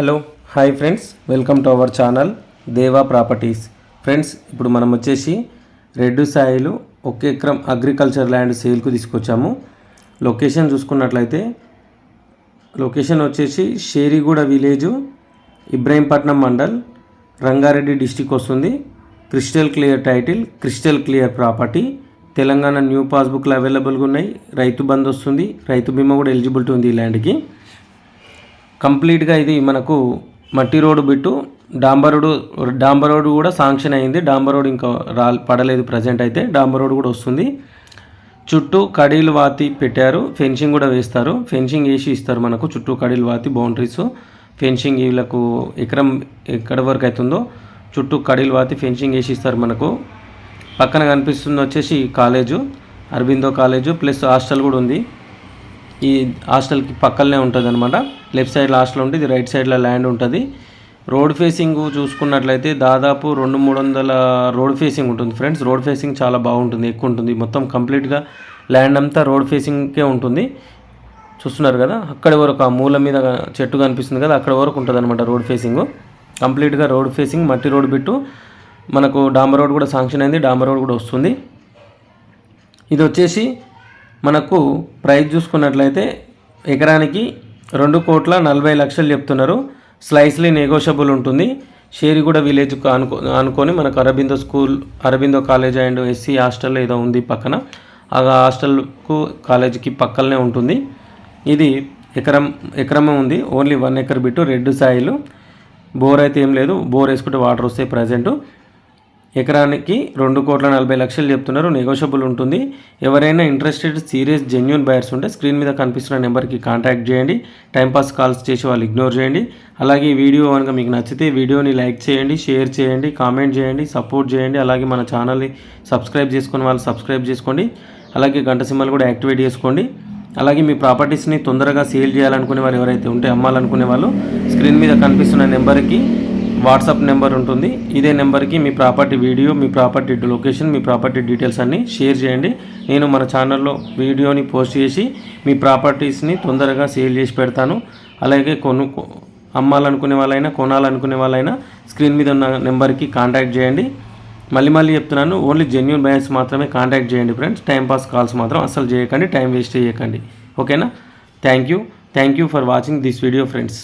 Hello hi friends. Welcome to our channel Deva properties. Friends ఇప్పుడు మనం వచ్చేసి red Sailu ఒక ఎకరం అగ్రికల్చర్ ల్యాండ్ సేల్కు తీసుకొచ్చాము. లొకేషన్ చూసుకున్నట్లయితే లొకేషన్ వచ్చేసి షేరిగూడ విలేజు ఇబ్రాహీంపట్నం మండల్ రంగారెడ్డి డిస్టిక్ వస్తుంది. Crystal clear title crystal clear property. Telangana new పాస్బుక్లు అవైలబుల్గా ఉన్నాయి. రైతు బంద్ వస్తుంది. రైతు బీమా కూడా ఎలిజిబిలిటీ ఉంది ఈ ల్యాండ్కి. కంప్లీట్గా ఇది మనకు మట్టి రోడ్డు బిట్టు డాంబర్ రోడ్డు డాంబర్ రోడ్డు కూడా శాంక్షన్ అయింది. డాంబర్ రోడ్ ఇంకా రా పడలేదు ప్రజెంట్ అయితే. డాంబర్ రోడ్ కూడా వస్తుంది. చుట్టూ కడీలు వాతి పెట్టారు. ఫెన్సింగ్ కూడా వేస్తారు. ఫెన్సింగ్ వేసి ఇస్తారు మనకు. చుట్టూ కడీలు వాతి బౌండరీస్. ఫెన్సింగ్ వీళ్ళకు ఎకరం ఎక్కడి వరకు అవుతుందో చుట్టూ కడీలు వాతి ఫెన్సింగ్ వేసి ఇస్తారు మనకు. పక్కన కనిపిస్తుంది వచ్చేసి college. Aurobindo college plus hostel కూడా ఉంది. ఈ హాస్టల్కి పక్కనే ఉంటుంది అనమాట లెఫ్ట్ సైడ్లో హాస్టల్ ఉంటుంది రైట్ సైడ్లో ల్యాండ్ ఉంటుంది. రోడ్ ఫేసింగ్ చూసుకున్నట్లయితే దాదాపు రెండు మూడు వందల రోడ్ ఫేసింగ్ ఉంటుంది ఫ్రెండ్స్. రోడ్ ఫేసింగ్ చాలా బాగుంటుంది ఎక్కువ ఉంటుంది మొత్తం కంప్లీట్గా ల్యాండ్ అంతా రోడ్ ఫేసింగ్కే ఉంటుంది. చూస్తున్నారు కదా అక్కడి వరకు ఆ మూల మీద చెట్టు కనిపిస్తుంది కదా అక్కడ వరకు ఉంటుంది అనమాట రోడ్ ఫేసింగ్. కంప్లీట్గా రోడ్ ఫేసింగ్ మట్టి రోడ్ బిట్టు. మనకు డాంబర్ రోడ్ కూడా శాంక్షన్ అయింది డాంబర్ రోడ్ కూడా వస్తుంది. ఇది వచ్చేసి మనకు ప్రైస్ చూసుకున్నట్లయితే ఎకరానికి రెండు కోట్ల నలభై లక్షలు చెప్తున్నారు. స్లైస్లీ నెగోషియబుల్ ఉంటుంది. షేరిగూడ విలేజ్ అనుకో అనుకొని మనకు Aurobindo school Aurobindo college and SC hostel ఏదో ఉంది పక్కన. ఆ హాస్టల్కు కాలేజీకి పక్కనే ఉంటుంది. ఇది ఎకరం ఎకరమే ఉంది. Only one acre bit red soil bore అయితే ఏం లేదు. బోర్ వేసుకుంటే వాటర్ వస్తాయి ప్రజెంటు ఎకరానికి రెండు కోట్ల నలభై లక్షలు చెప్తున్నారు. నెగోషియబుల్ ఉంటుంది. ఎవరైనా ఇంట్రెస్టెడ్ సీరియస్ జెన్యున్ బయర్స్ ఉంటే స్క్రీన్ మీద కనిపిస్తున్న నెంబర్కి కాంటాక్ట్ చేయండి. టైంపాస్ కాల్స్ చేసి వాళ్ళు ఇగ్నోర్ చేయండి. అలాగే ఈ వీడియో కనుక మీకు నచ్చితే వీడియోని లైక్ చేయండి షేర్ చేయండి కామెంట్ చేయండి సపోర్ట్ చేయండి. అలాగే మన ఛానల్ని సబ్స్క్రైబ్ చేసుకుని వాళ్ళు సబ్స్క్రైబ్ చేసుకోండి. అలాగే గంట సింహలు కూడా యాక్టివేట్ చేసుకోండి. అలాగే మీ ప్రాపర్టీస్ని తొందరగా సేల్ చేయాలనుకునే వారు ఎవరైతే ఉంటే అమ్మాలనుకునే వాళ్ళు స్క్రీన్ మీద కనిపిస్తున్న నెంబర్కి వాట్సాప్ నెంబర్ ఉంటుంది. ఇదే నెంబర్కి మీ ప్రాపర్టీ వీడియో మీ ప్రాపర్టీ లొకేషన్ మీ ప్రాపర్టీ డీటెయిల్స్ అన్నీ షేర్ చేయండి. నేను మన ఛానల్లో వీడియోని పోస్ట్ చేసి మీ ప్రాపర్టీస్ని తొందరగా సేల్ చేసి పెడతాను. అలాగే కొను అమ్మాలనుకునే వాళ్ళైనా కొనాలనుకునే వాళ్ళైనా స్క్రీన్ మీద ఉన్న నెంబర్కి కాంటాక్ట్ చేయండి. మళ్ళీ మళ్ళీ చెప్తున్నాను ఓన్లీ జెన్యున్ బ్యాంక్స్ మాత్రమే కాంటాక్ట్ చేయండి ఫ్రెండ్స్. టైంపాస్ కాల్స్ మాత్రం అసలు చేయకండి టైం వేస్ట్ చేయకండి. ఓకేనా? Thank you. Thank you for watching this video friends.